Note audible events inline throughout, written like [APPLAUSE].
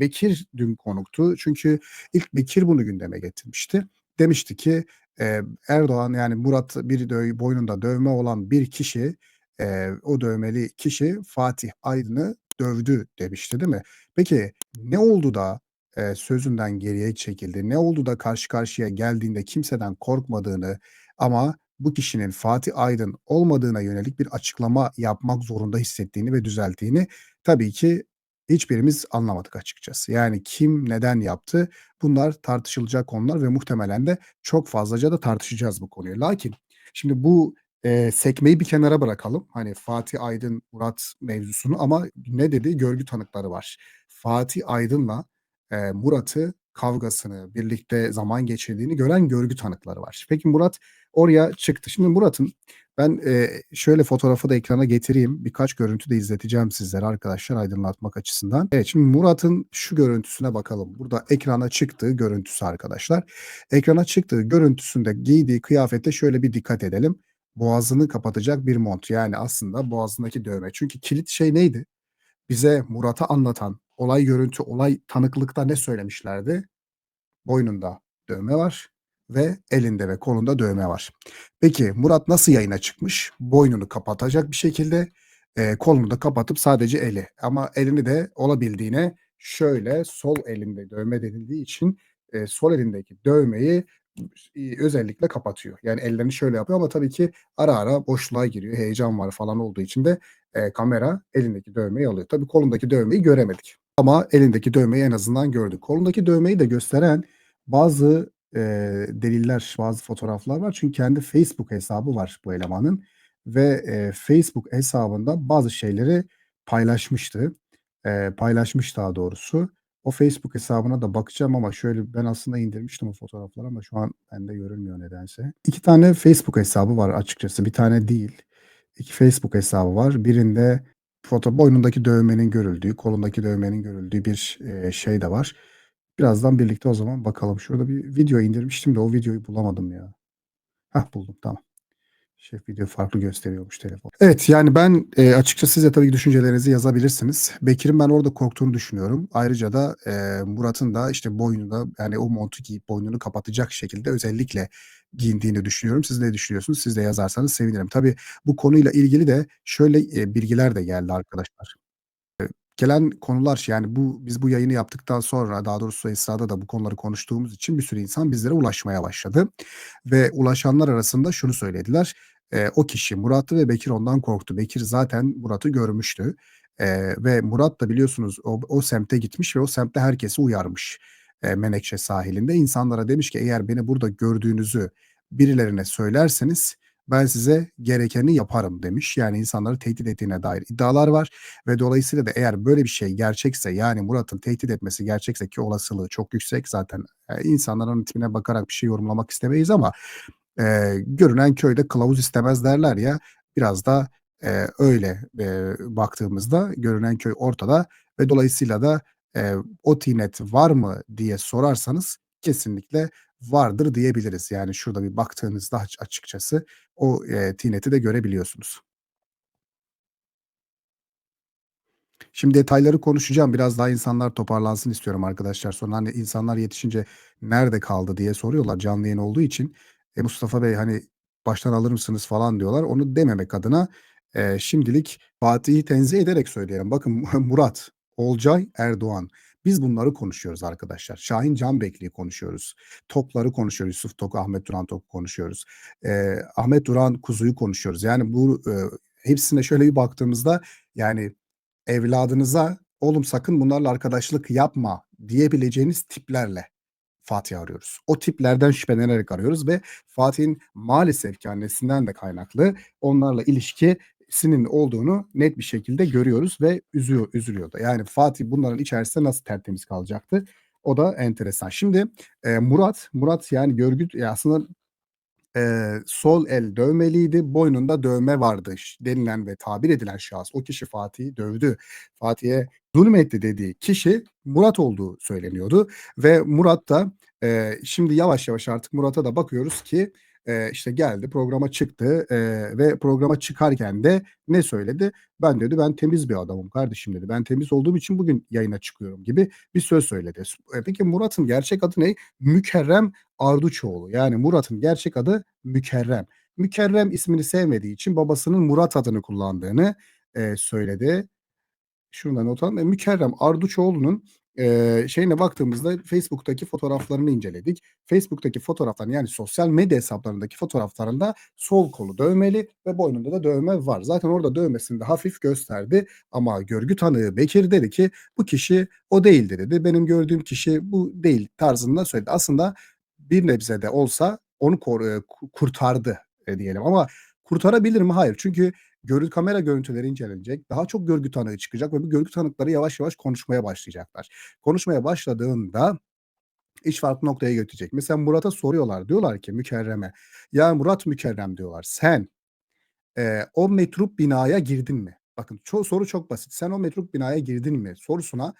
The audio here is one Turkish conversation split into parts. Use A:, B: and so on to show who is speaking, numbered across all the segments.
A: Bekir dün konuktu. Çünkü ilk Bekir bunu gündeme getirmişti. Demişti ki, eee, Erdoğan, yani Murat bir dö boynunda dövme olan bir kişi, eee, o dövmeli kişi Fatih Aydın'ı dövdü demişti, değil mi? Peki ne oldu da, eee, sözünden geriye çekildi? Ne oldu da karşı karşıya geldiğinde kimseden korkmadığını ama bu kişinin Fatih Aydın olmadığına yönelik bir açıklama yapmak zorunda hissettiğini ve düzelttiğini tabii ki hiçbirimiz anlamadık açıkçası. Yani kim neden yaptı? Bunlar tartışılacak konular ve muhtemelen de çok fazlaca da tartışacağız bu konuyu. Lakin şimdi bu, eee, sekmeyi bir kenara bırakalım. Hani Fatih Aydın, Murat mevzusunu ama ne dedi? Görgü tanıkları var. Fatih Aydın'la, eee, Murat'ı kavgasını, birlikte zaman geçirdiğini gören görgü tanıkları var. Peki Murat oraya çıktı. Şimdi Murat'ın ben, eee, şöyle fotoğrafı da ekrana getireyim. Birkaç görüntü de izleteceğim sizlere arkadaşlar aydınlatmak açısından. Evet, şimdi Murat'ın şu görüntüsüne bakalım. Burada ekrana çıktığı görüntüsü arkadaşlar. Ekrana çıktığı görüntüsünde giydiği kıyafete şöyle bir dikkat edelim. Boğazını kapatacak bir mont. Yani aslında boğazındaki dövme. Çünkü kilit şey neydi? Bize Murat'ı anlatan olay görüntü, olay tanıklıkta ne söylemişlerdi? Boynunda dövme var ve elinde ve kolunda dövme var. Peki Murat nasıl yayına çıkmış? Boynunu kapatacak bir şekilde, eee, kolunu da kapatıp sadece eli ama elini de olabildiğine şöyle sol elinde dövme denildiği için, eee, sol elindeki dövmeyi, iii, özellikle kapatıyor. Yani ellerini şöyle yapıyor ama tabii ki ara ara boşluğa giriyor. Heyecan var falan olduğu için de, eee, kamera elindeki dövmeyi alıyor. Tabii kolundaki dövmeyi göremedik ama elindeki dövmeyi en azından gördük. Kolundaki dövmeyi de gösteren bazı, eee, deliller, bazı fotoğraflar var. Çünkü kendi Facebook hesabı var bu elemanın ve, eee, Facebook hesabında bazı şeyleri paylaşmıştı. Eee, paylaşmış daha doğrusu. O Facebook hesabına da bakacağım ama şöyle ben aslında indirmiştim o fotoğrafları ama şu an bende görünmüyor nedense. 2 tane Facebook hesabı var açıkçası. 1 tane değil. 2 Facebook hesabı var. Birinde foto boynundaki dövmenin görüldüğü, kolundaki dövmenin görüldüğü bir, eee, şey de var. Birazdan birlikte o zaman bakalım. Şurada bir video indirmiştim de o videoyu bulamadım ya. Hah, buldum, tamam. Şef video farklı gösteriyormuş telefon. Evet, yani ben, eee, açıkçası siz tabii düşüncelerinizi yazabilirsiniz. Bekir'in ben orada korktuğunu düşünüyorum. Ayrıca da, eee, Murat'ın da işte boynunda, yani o montu giyip boynunu kapatacak şekilde özellikle giyindiğini düşünüyorum. Siz ne düşünüyorsunuz? Siz de yazarsanız sevinirim. Tabii bu konuyla ilgili de şöyle, eee, bilgiler de geldi arkadaşlar. Gelen konular yani bu biz bu yayını yaptıktan sonra daha doğrusu esnada da bu konuları konuştuğumuz için bir sürü insan bizlere ulaşmaya başladı ve ulaşanlar arasında şunu söylediler. Eee, o kişi Murat'tı ve Bekir ondan korktu. Bekir zaten Murat'ı görmüştü, eee, ve Murat da biliyorsunuz o o semte gitmiş ve o semtte herkesi uyarmış, eee, Menekşe sahilinde. İnsanlara demiş ki eğer beni burada gördüğünüzü birilerine söylerseniz ben size gerekeni yaparım demiş. Yani insanları tehdit ettiğine dair iddialar var ve dolayısıyla da eğer böyle bir şey gerçekse yani Murat'ın tehdit etmesi gerçekse ki olasılığı çok yüksek zaten, eee, insanların tipine bakarak bir şey yorumlamak istemeyiz ama, eee, görünen köyde kılavuz istemez derler ya, biraz da, eee, öyle, eee, baktığımızda görünen köy ortada ve dolayısıyla da, eee, o tinet var mı diye sorarsanız kesinlikle vardır diyebiliriz. Yani şurada bir baktığınızda aç açıkçası o, eee, tineti de görebiliyorsunuz. Şimdi detayları konuşacağım. Biraz daha insanlar toparlansın istiyorum arkadaşlar. Sonra, hani, insanlar yetişince "Nerede kaldı?" diye soruyorlar canlı yayın olduğu için. E, Mustafa Bey, hani, "Baştan alır mısınız?" falan diyorlar. Onu dememek adına, eee, şimdilik Fatih'i tenzih ederek söyleyelim. Bakın [LAUGHS] Murat, Olcay, Erdoğan. Biz bunları konuşuyoruz arkadaşlar. Şahin Canbekli'yi konuşuyoruz. Topları konuşuyoruz. Yusuf Tok, Ahmet Duran Top'u konuşuyoruz. Eee, Ahmet Duran Kuzu'yu konuşuyoruz. Yani bu, eee, hepsine şöyle bir baktığımızda yani evladınıza "Oğlum sakın bunlarla arkadaşlık yapma." diyebileceğiniz tiplerle Fatih'i arıyoruz. O tiplerden şüphelenerek arıyoruz ve Fatih'in maalesef ki annesinden de kaynaklı onlarla ilişkisinin olduğunu net bir şekilde görüyoruz ve üzüyor üzülüyor da. Yani Fatih bunların içerisinde nasıl tertemiz kalacaktı? O da enteresan. Şimdi, eee, Murat, Murat yani görgü ya aslında, eee, sol el dövmeliydi, boynunda dövme vardı denilen ve tabir edilen şahıs, o kişi Fatih'i dövdü, Fatih'e zulmetti dediği kişi Murat olduğu söyleniyordu ve Murat da, eee, şimdi yavaş yavaş artık Murat'a da bakıyoruz ki, Eee, işte geldi, programa çıktı, eee, ve programa çıkarken de ne söyledi? "Ben" dedi, "Ben temiz bir adamım kardeşim." dedi. "Ben temiz olduğum için bugün yayına çıkıyorum." gibi bir söz söyledi. Eee, peki Murat'ın gerçek adı ne? Mükerrem Arduçoğlu. Yani Murat'ın gerçek adı Mükerrem. Mükerrem ismini sevmediği için babasının Murat adını kullandığını, eee, söyledi. Şunu not alalım. Eee, Mükerrem Arduçoğlu'nun, eee, şeyine baktığımızda Facebook'taki fotoğraflarını inceledik. Facebook'taki fotoğraflarını, yani sosyal medya hesaplarındaki fotoğraflarında sol kolu dövmeli ve boynunda da dövme var. Zaten orada dövmesini de hafif gösterdi ama görgü tanığı Bekir dedi ki, "Bu kişi o değildi." dedi. "Benim gördüğüm kişi bu değil." tarzında söyledi. Aslında bir nebze de olsa onu ku kurtardı, eee, diyelim ama kurtarabilir mi? Hayır. Çünkü görü kamera görüntüleri incelenecek. Daha çok görgü tanığı çıkacak ve bu görgü tanıkları yavaş yavaş konuşmaya başlayacaklar. Konuşmaya başladığında iş farklı noktaya götürecek. Mesela Murat'a soruyorlar. Diyorlar ki Mükerrem'e, "Ya Murat Mükerrem" diyorlar, "Sen, eee, o metruk binaya girdin mi?" Bakın ço soru çok basit. "Sen o metruk binaya girdin mi?" sorusuna,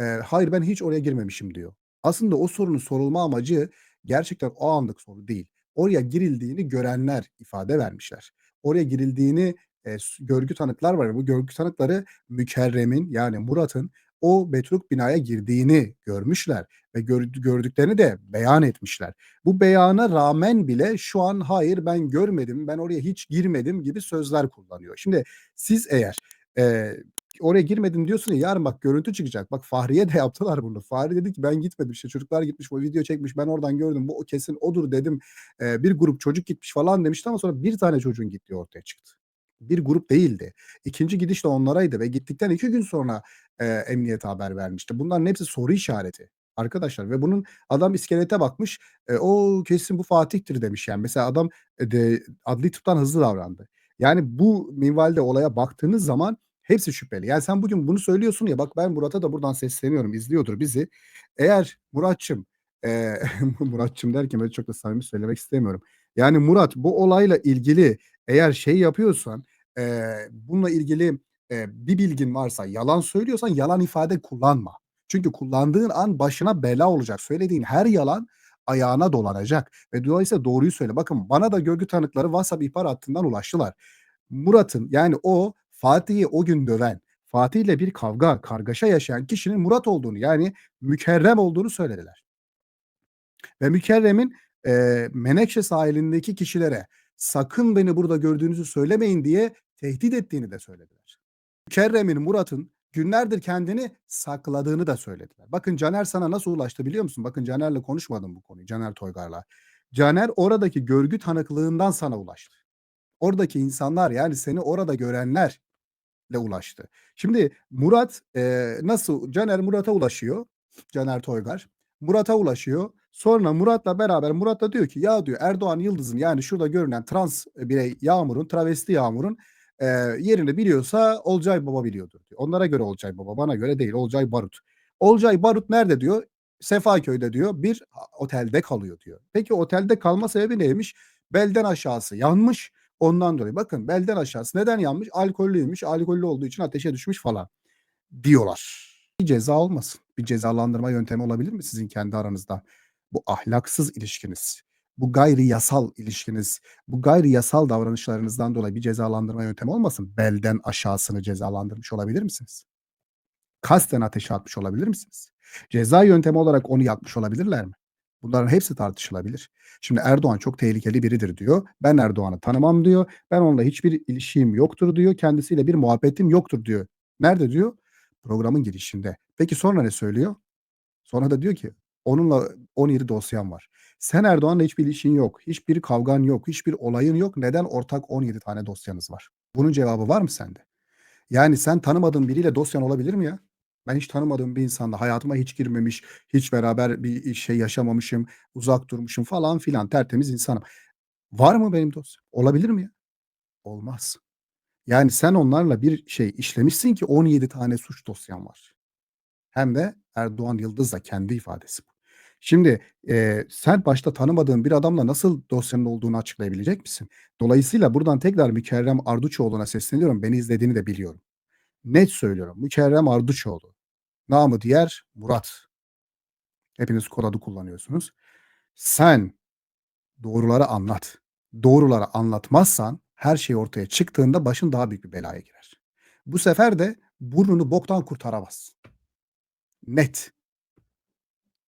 A: eee, "Hayır, ben hiç oraya girmemişim." diyor. Aslında o sorunun sorulma amacı gerçekten o anlık soru değil. Oraya girildiğini görenler ifade vermişler. Oraya girildiğini, s görgü tanıklar var. Bu görgü tanıkları Mükerrem'in yani Murat'ın o metruk binaya girdiğini görmüşler ve gördü gördüklerini de beyan etmişler. Bu beyana rağmen bile şu an "Hayır, ben görmedim, ben oraya hiç girmedim." gibi sözler kullanıyor. Şimdi siz eğer, eee, oraya girmedim diyorsun ya, yarın bak görüntü çıkacak. Bak Fahriye de [LAUGHS] yaptılar bunu. Fahri dedi ki, "Ben gitmedim, işte çocuklar gitmiş, o video çekmiş, ben oradan gördüm, bu kesin odur dedim. Eee, bir grup çocuk gitmiş." falan demişti ama sonra 1 tane çocuğun gittiği ortaya çıktı. Bir grup değildi. 2'nci gidiş de onlaraydı ve gittikten 2 gün sonra, eee, emniyete haber vermişti. Bunların hepsi soru işareti arkadaşlar ve bunun adam iskelete bakmış, eee, "O, kesin bu Fatih'tir." demiş yani. Mesela adam, de adli tıptan hızlı davrandı. Yani bu minvalde olaya baktığınız zaman hepsi şüpheli. Yani sen bugün bunu söylüyorsun ya, bak ben Murat'a da buradan sesleniyorum, izliyordur bizi. Eğer Muratçım, eee, [LAUGHS] Muratçım derken böyle çok da samimi söylemek istemiyorum. Yani Murat bu olayla ilgili eğer şey yapıyorsan, eee, bununla ilgili, eee, bir bilgin varsa, yalan söylüyorsan yalan ifade kullanma. Çünkü kullandığın an başına bela olacak. Söylediğin her yalan ayağına dolanacak ve dolayısıyla doğruyu söyle. Bakın bana da görgü tanıkları WhatsApp ihbar hattından ulaştılar. Murat'ın yani o Fatih'i o gün döven, Fatih'le bir kavga, kargaşa yaşayan kişinin Murat olduğunu yani Mükerrem olduğunu söylediler. Ve Mükerrem'in, eee, Menekşe sahilindeki kişilere "Sakın beni burada gördüğünüzü söylemeyin." diye tehdit ettiğini de söylediler. Mükerrem'in Murat'ın günlerdir kendini sakladığını da söylediler. Bakın Caner sana nasıl ulaştı biliyor musun? Bakın Caner'le konuşmadım bu konuyu, Caner Toygar'la. Caner oradaki görgü tanıklığından sana ulaştı. Oradaki insanlar yani seni orada görenlerle ulaştı. Şimdi Murat, eee, nasıl Caner Murat'a ulaşıyor, Caner Toygar. Murat'a ulaşıyor. Sonra Murat'la beraber Murat da diyor ki, "Ya" diyor, "Erdoğan Yıldız'ın yani şurada görünen trans birey Yağmur'un, travesti Yağmur'un, eee, yerini biliyorsa Olcay Baba biliyordur." diyor. Onlara göre Olcay Baba, bana göre değil. Olcay Barut. Olcay Barut nerede diyor? Sefaköy'de diyor, bir otelde kalıyor diyor. Peki otelde kalma sebebi neymiş? Belden aşağısı yanmış, ondan dolayı. Bakın belden aşağısı neden yanmış? Alkollüymüş, alkollü olduğu için ateşe düşmüş falan diyorlar. Bir ceza olmasın? Bir cezalandırma yöntemi olabilir mi sizin kendi aranızda? Bu ahlaksız ilişkiniz, bu gayri yasal ilişkiniz, bu gayri yasal davranışlarınızdan dolayı bir cezalandırma yöntemi olmasın? Belden aşağısını cezalandırmış olabilir misiniz? Kasten ateşe atmış olabilir misiniz? Ceza yöntemi olarak onu yakmış olabilirler mi? Bunların hepsi tartışılabilir. Şimdi Erdoğan çok tehlikeli biridir diyor. Ben Erdoğan'ı tanımam diyor. Ben onunla hiçbir ilişkim yoktur diyor. Kendisiyle bir muhabbetim yoktur diyor. Nerede diyor? Programın girişinde. Peki sonra ne söylüyor? Sonra da diyor ki onunla 17 dosyam var. Sen Erdoğan'la hiçbir ilişkin yok. Hiçbir kavgan yok. Hiçbir olayın yok. Neden ortak 17 tane dosyanız var? Bunun cevabı var mı sende? Yani sen tanımadığın biriyle dosyan olabilir mi ya? Ben hiç tanımadığım bir insanla hayatıma hiç girmemiş, hiç beraber bir, şey yaşamamışım, uzak durmuşum falan filan tertemiz insanım. Var mı benim dosyam? Olabilir mi ya? Olmaz. Yani sen onlarla bir şey işlemişsin ki 17 tane suç dosyan var. Hem de Erdoğan Yıldız'la kendi ifadesi bu. Şimdi, eee, sen başta tanımadığın bir adamla nasıl dosyanın olduğunu açıklayabilecek misin? Dolayısıyla buradan tekrar Mükerrem Arduçoğlu'na sesleniyorum. Beni izlediğini de biliyorum. Net söylüyorum. Mükerrem Arduçoğlu, namı diğer Murat. Hepiniz kod adı kullanıyorsunuz. Sen doğruları anlat. doğruları anlatmazsan her şey ortaya çıktığında başın daha büyük bir belaya girer. Bu sefer de burnunu boktan kurtaramazsın. Net.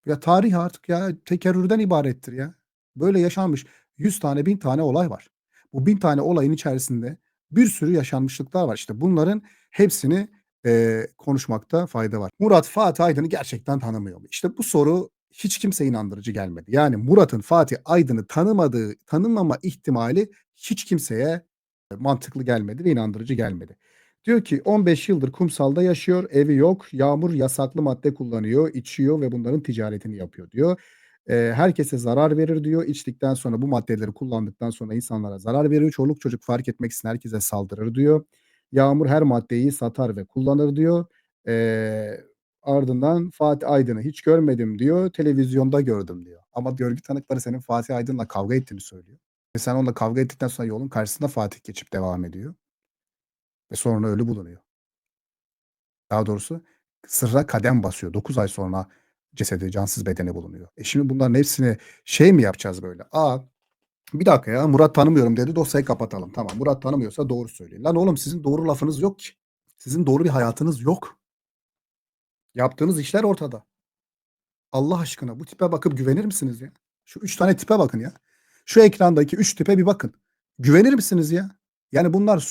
A: Ya tarih artık ya tekerrürden ibarettir ya. Böyle yaşanmış 100 tane 1000 tane olay var. Bu 1000 tane olayın içerisinde bir sürü yaşanmışlıklar var. İşte bunların hepsini, eee, konuşmakta fayda var. Murat Fatih Aydın'ı gerçekten tanımıyor mu? İşte bu soru hiç kimseye inandırıcı gelmedi. Yani Murat'ın Fatih Aydın'ı tanımadığı, tanımama ihtimali hiç kimseye mantıklı gelmedi ve inandırıcı gelmedi. Diyor ki 15 yıldır kumsalda yaşıyor, evi yok, Yağmur yasaklı madde kullanıyor, içiyor ve bunların ticaretini yapıyor diyor. Eee, herkese zarar verir diyor. İçtikten sonra bu maddeleri kullandıktan sonra insanlara zarar verir. Çoluk çocuk fark etmeksizin herkese saldırır diyor. Yağmur her maddeyi satar ve kullanır diyor. Eee, ardından Fatih Aydın'ı hiç görmedim diyor. Televizyonda gördüm diyor. Ama görgü tanıkları senin Fatih Aydın'la kavga ettiğini söylüyor. Ve sen onunla kavga ettikten sonra yolun karşısında Fatih geçip devam ediyor. Ve sonra ölü bulunuyor. Daha doğrusu sırra kadem basıyor. 9 ay sonra cesedi, cansız bedeni bulunuyor. E şimdi bunların hepsini şey mi yapacağız böyle? A, bir dakika ya Murat tanımıyorum dedi dosyayı kapatalım. Tamam Murat tanımıyorsa doğru söyleyin. Lan oğlum sizin doğru lafınız yok ki. Sizin doğru bir hayatınız yok. Yaptığınız işler ortada. Allah aşkına bu tipe bakıp güvenir misiniz ya? Şu 3 tane tipe bakın ya. Şu ekrandaki 3 tipe bir bakın. Güvenir misiniz ya? Yani bunlar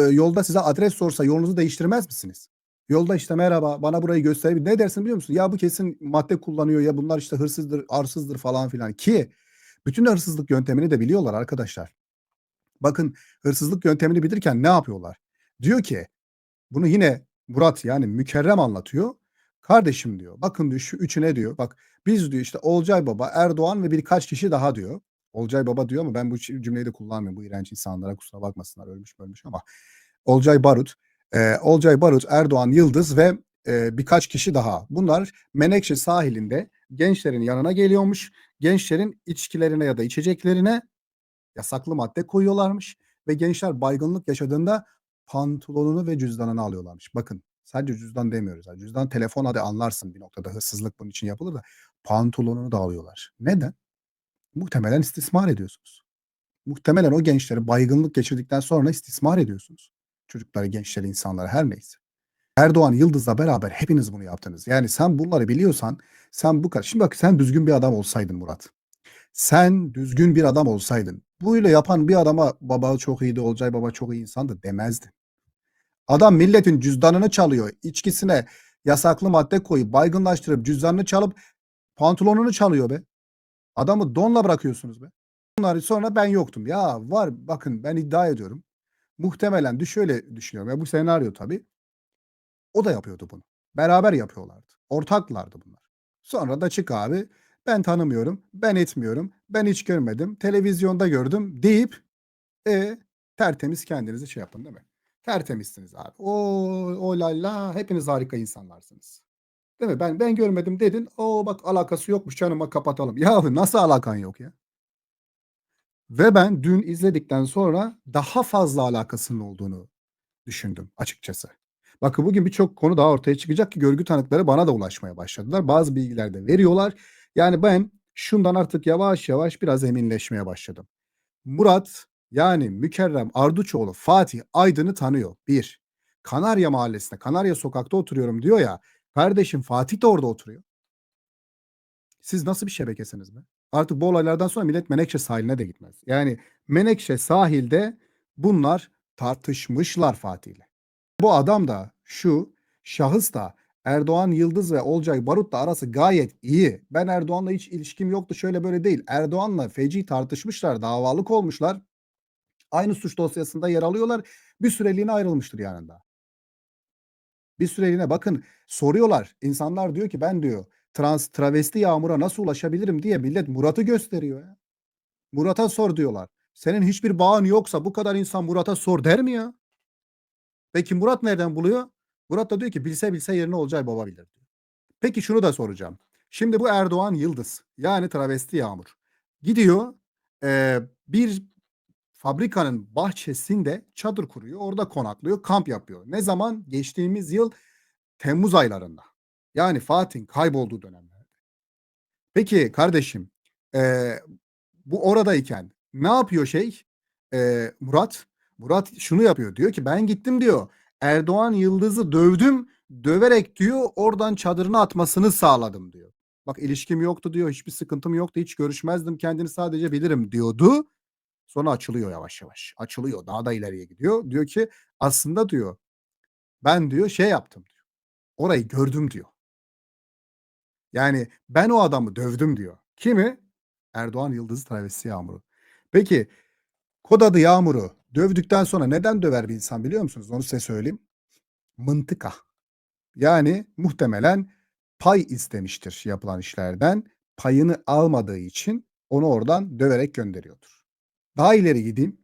A: e, yolda size adres sorsa yolunuzu değiştirmez misiniz? Yolda işte merhaba bana burayı gösterebilir. Ne dersin biliyor musun? Ya bu kesin madde kullanıyor ya bunlar işte hırsızdır, arsızdır falan filan ki bütün hırsızlık yöntemini de biliyorlar arkadaşlar. Bakın hırsızlık yöntemini bilirken ne yapıyorlar? Diyor ki bunu yine Murat yani mükerrem anlatıyor. Kardeşim diyor bakın diyor şu üçüne diyor bak biz diyor işte Olcay Baba, Erdoğan ve birkaç kişi daha diyor. Olcay Baba diyor ama ben bu cümleyi de kullanmıyorum. Bu iğrenç insanlara kusura bakmasınlar ölmüş ölmüş ama Olcay Barut, eee, Olcay Barut, Erdoğan Yıldız ve eee, birkaç kişi daha. Bunlar Menekşe sahilinde gençlerin yanına geliyormuş. Gençlerin içkilerine ya da içeceklerine yasaklı madde koyuyorlarmış ve gençler baygınlık yaşadığında pantolonunu ve cüzdanını alıyorlarmış. Bakın sadece cüzdan demiyoruz. Cüzdan telefon hadi anlarsın bir noktada hırsızlık bunun için yapılır da pantolonunu da alıyorlar. Neden? Muhtemelen istismar ediyorsunuz. Muhtemelen o gençleri baygınlık geçirdikten sonra istismar ediyorsunuz. Çocukları, gençleri, insanları her neyse. Erdoğan Yıldız'la beraber hepiniz bunu yaptınız. Yani sen bunları biliyorsan sen bu kadar. Şimdi bak sen düzgün bir adam olsaydın Murat. Sen düzgün bir adam olsaydın. Böyle yapan bir adama baba çok iyiydi, Olcay baba çok iyi insandı demezdin. Adam milletin cüzdanını çalıyor. içkisine yasaklı madde koyup baygınlaştırıp cüzdanını çalıp pantolonunu çalıyor be. Adamı donla bırakıyorsunuz be. Bunları sonra ben yoktum. Ya var bakın ben iddia ediyorum. Muhtemelen de şöyle düşünüyorum. Ya bu senaryo tabii. O da yapıyordu bunu. Beraber yapıyorlardı. Ortaklardı bunlar. Sonra da çık abi. Ben tanımıyorum. Ben etmiyorum. Ben hiç görmedim. Televizyonda gördüm deyip e tertemiz kendinizi şey yapın değil mi? Tertemizsiniz abi. O o la la hepiniz harika insanlarsınız. Değil mi? Ben ben görmedim dedin. O bak alakası yokmuş canıma kapatalım. Yahu nasıl alakan yok ya? Ve ben dün izledikten sonra daha fazla alakasının olduğunu düşündüm açıkçası. Bakın bugün birçok konu daha ortaya çıkacak ki görgü tanıkları bana da ulaşmaya başladılar. Bazı bilgiler de veriyorlar. Yani ben şundan artık yavaş yavaş biraz eminleşmeye başladım. Murat yani Mükerrem Arduçoğlu Fatih Aydın'ı tanıyor. Bir. Kanarya Mahallesi'nde, Kanarya Sokak'ta oturuyorum diyor ya. Kardeşim Fatih de orada oturuyor. Siz nasıl bir şebekesiniz be? Artık bu olaylardan sonra millet Menekşe sahiline de gitmez. Yani Menekşe sahilde bunlar tartışmışlar Fatih'le. Bu adam da şu şahıs da Erdoğan Yıldız ve Olcay Barut'la arası gayet iyi. Ben Erdoğan'la hiç ilişkim yoktu şöyle böyle değil. Erdoğan'la feci tartışmışlar, davalık olmuşlar. Aynı suç dosyasında yer alıyorlar. Bir süreliğine ayrılmıştır yanında. Bir süreliğine bakın soruyorlar. İnsanlar diyor ki ben diyor trans travesti Yağmur'a nasıl ulaşabilirim diye millet Murat'ı gösteriyor ya. Murat'a sor diyorlar. Senin hiçbir bağın yoksa bu kadar insan Murat'a sor der mi ya? Peki Murat nereden buluyor? Murat da diyor ki bilse bilse yerine Olcay Baba bilir. Peki şunu da soracağım. Şimdi bu Erdoğan Yıldız yani travesti Yağmur gidiyor eee, bir fabrikanın bahçesinde çadır kuruyor. Orada konaklıyor, kamp yapıyor. Ne zaman? Geçtiğimiz yıl Temmuz aylarında. Yani Fatih'in kaybolduğu dönemlerde. Peki kardeşim eee, bu oradayken Ne yapıyor şey, eee, Murat? Murat şunu yapıyor, diyor ki ben gittim diyor, Erdoğan Yıldız'ı dövdüm, döverek diyor oradan çadırına atmasını sağladım diyor. Bak ilişkim yoktu diyor, hiçbir sıkıntım yoktu, hiç görüşmezdim kendini sadece bilirim diyordu. Sonra açılıyor yavaş yavaş, açılıyor, daha da ileriye gidiyor. Diyor ki aslında diyor, ben diyor şey yaptım diyor, orayı gördüm diyor. Yani ben o adamı dövdüm diyor. Kimi? Erdoğan Yıldız'ı travesti Yağmur'u. Peki kod adı Yağmur'u dövdükten sonra neden döver bir insan biliyor musunuz? Onu size söyleyeyim. Mıntıka. Yani muhtemelen pay istemiştir yapılan işlerden. Payını almadığı için onu oradan döverek gönderiyordur. Daha ileri gideyim.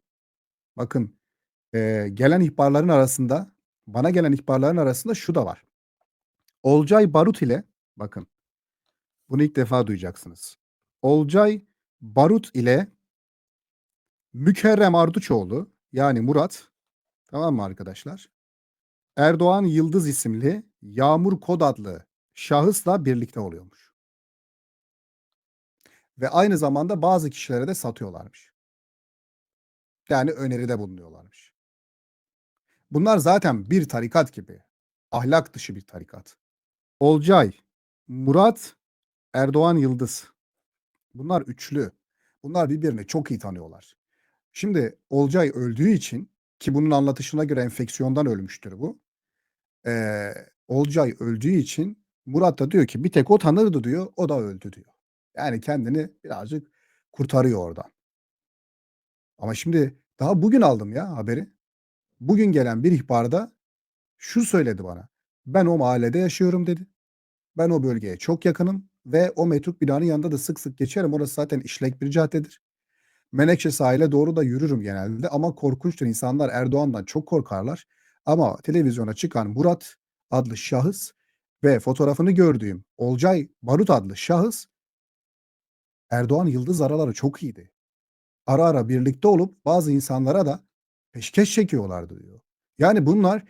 A: Bakın, eee, gelen ihbarların arasında, bana gelen ihbarların arasında şu da var. Olcay Barut ile bakın, bunu ilk defa duyacaksınız. Olcay Barut ile Mükerrem Arduçoğlu yani Murat, tamam mı arkadaşlar? Erdoğan Yıldız isimli Yağmur Kod adlı şahısla birlikte oluyormuş. Ve aynı zamanda bazı kişilere de satıyorlarmış. Yani öneride bulunuyorlarmış. Bunlar zaten bir tarikat gibi. Ahlak dışı bir tarikat. Olcay, Murat, Erdoğan Yıldız. Bunlar üçlü. Bunlar birbirini çok iyi tanıyorlar. Şimdi Olcay öldüğü için ki bunun anlatışına göre enfeksiyondan ölmüştür bu. Eee, Olcay öldüğü için Murat da diyor ki bir tek o tanırdı diyor, o da öldü diyor. Yani kendini birazcık kurtarıyor oradan. Ama şimdi daha bugün aldım ya haberi. Bugün gelen bir ihbarda şu söyledi bana. Ben o mahallede yaşıyorum dedi. Ben o bölgeye çok yakınım ve o metruk binanın yanında da sık sık geçerim. Orası zaten işlek bir caddedir. Menekşe sahile doğru da yürürüm genelde ama korkunçtur. İnsanlar Erdoğan'dan çok korkarlar. Ama televizyona çıkan Murat adlı şahıs ve fotoğrafını gördüğüm Olcay Barut adlı şahıs Erdoğan Yıldız araları çok iyiydi. Ara ara birlikte olup bazı insanlara da peşkeş çekiyorlardı diyor. Yani bunlar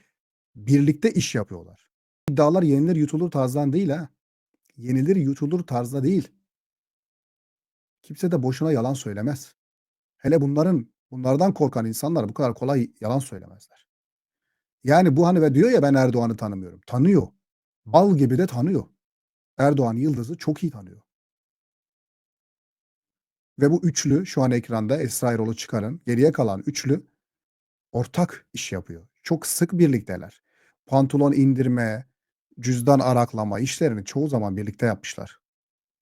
A: birlikte iş yapıyorlar. İddialar yenilir yutulur tarzdan değil ha. Yenilir yutulur tarzda değil. Kimse de boşuna yalan söylemez. Hele bunların bunlardan korkan insanlar bu kadar kolay yalan söylemezler. Yani bu hani ve diyor ya ben Erdoğan'ı tanımıyorum. Tanıyor. Bal gibi de tanıyor. Erdoğan Yıldız'ı çok iyi tanıyor. Ve bu üçlü şu an ekranda Esra Erol'u çıkarın. Geriye kalan üçlü ortak iş yapıyor. Çok sık birlikteler. Pantolon indirme, cüzdan araklama işlerini çoğu zaman birlikte yapmışlar.